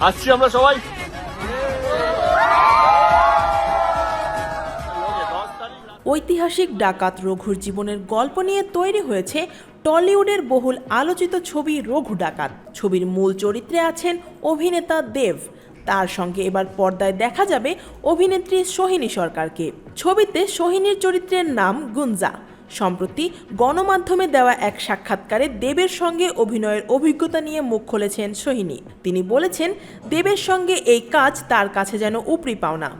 আসছি আমরা সবাই। ঐতিহাসিক ডাকাত রঘুর জীবনের গল্প নিয়ে তৈরি হয়েছে টলিউডের বহুল আলোচিত ছবি রঘু ডাকাত। ছবির মূল চরিত্রে আছেন অভিনেতা দেব। তার সঙ্গে এবার পর্দায় দেখা যাবে অভিনেত্রী সোহিনী সরকারকে। ছবিতে সোহিনীর চরিত্রের নাম গুঞ্জা। সম্প্রতি গণমাধ্যমে দেওয়া এক সাক্ষাৎকারে দেবের সঙ্গে অভিনয়ের অভিজ্ঞতা নিয়ে মুখ খুলেছেন সোহিনী। তিনি বলেছেন, দেবের সঙ্গে এই কাজ তার কাছে যেন উপরি পাওনা।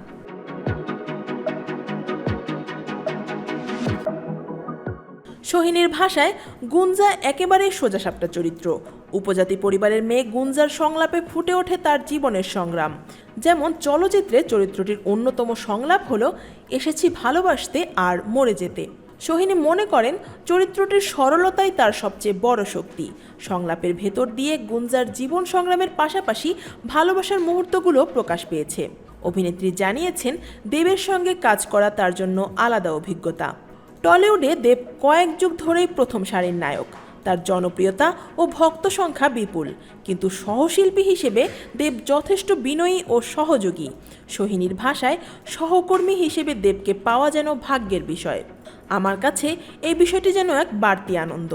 সোহিনীর ভাষায়, গুঞ্জা একেবারেই সোজাসাপটা চরিত্র। উপজাতি পরিবারের মেয়ে গুঞ্জার সংলাপে ফুটে ওঠে তার জীবনের সংগ্রাম। যেমন চলচ্চিত্রে চরিত্রটির অন্যতম সংলাপ হলো, এসেছি ভালোবাসতে আর মরে যেতে। সোহিনী মনে করেন চরিত্রটির সরলতাই তার সবচেয়ে বড় শক্তি। সংলাপের ভেতর দিয়ে গুঞ্জার জীবন সংগ্রামের পাশাপাশি ভালোবাসার মুহূর্তগুলো প্রকাশ পেয়েছে। অভিনেত্রী জানিয়েছেন, দেবের সঙ্গে কাজ করা তার জন্য আলাদা অভিজ্ঞতা। টলিউডে দেব কয়েক যুগ ধরেই প্রথম সারির নায়ক। তার জনপ্রিয়তা ও ভক্ত সংখ্যা বিপুল। কিন্তু সহশিল্পী হিসেবে দেব যথেষ্ট বিনয়ী ও সহযোগী। সোহিনীর ভাষায় সহকর্মী হিসেবে দেবকে পাওয়া যেন ভাগ্যের বিষয়। আমার কাছে এই বিষয়টি যেন এক বাড়তি আনন্দ।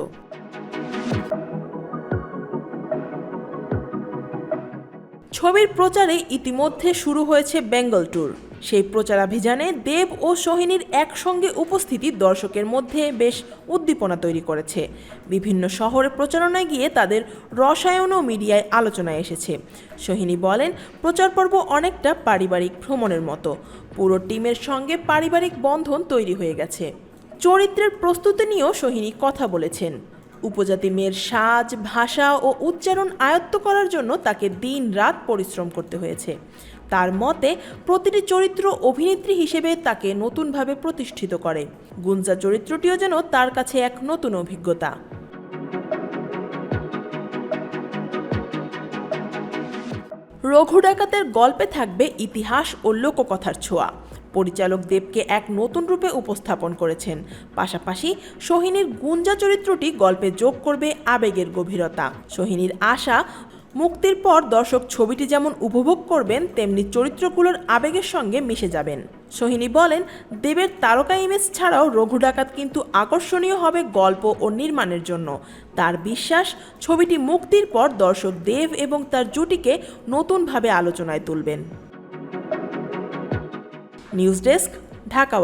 ছবির প্রচারে ইতিমধ্যে শুরু হয়েছে বেঙ্গল ট্যুর। সেই প্রচারাভিযানে দেব ও সোহিনীর একসঙ্গে উপস্থিতি দর্শকের মধ্যে বেশ উদ্দীপনা তৈরি করেছে। বিভিন্ন শহরে প্রচারণায় গিয়ে তাদের রসায়ন ও মিডিয়ায় আলোচনায় এসেছে। সোহিনী বলেন, প্রচার পর্ব অনেকটা পারিবারিক ভ্রমণের মতো। পুরো টিমের সঙ্গে পারিবারিক বন্ধন তৈরি হয়ে গেছে। চরিত্রের প্রস্তুতি নিয়েও সোহিনী কথা বলেছেন। উপজাতি মেয়ের সাজ, ভাষা ও উচ্চারণ আয়ত্ত করার জন্য তাকে দিন রাত পরিশ্রম করতে হয়েছে। তার মতে, প্রতিটি চরিত্র অভিনেত্রী হিসেবে তাকে নতুনভাবে প্রতিষ্ঠিত করে। গুঞ্জা চরিত্রটিও যেন তার কাছে এক নতুন অভিজ্ঞতা। রঘু ডাকাতের গল্পে থাকবে ইতিহাস ও লোককথার ছোঁয়া। পরিচালক দেবকে এক নতুন রূপে উপস্থাপন করেছেন। পাশাপাশি সোহিনীর গুঞ্জা চরিত্রটি গল্পে যোগ করবে আবেগের গভীরতা। সোহিনীর আশা মুক্তির পর দর্শক ছবিটি যেমন উপভোগ করবেন, তেমনি চরিত্রগুলোর আবেগের সঙ্গে মিশে যাবেন। সোহিনী বলেন, দেবের তারকা ইমেজ ছাড়াও রঘু ডাকাত কিন্তু আকর্ষণীয় হবে গল্প ও নির্মাণের জন্য। তার বিশ্বাস, ছবিটি মুক্তির পর দর্শক দেব এবং তার জুটিকে নতুনভাবে আলোচনায় তুলবেন। News desk, Dhaka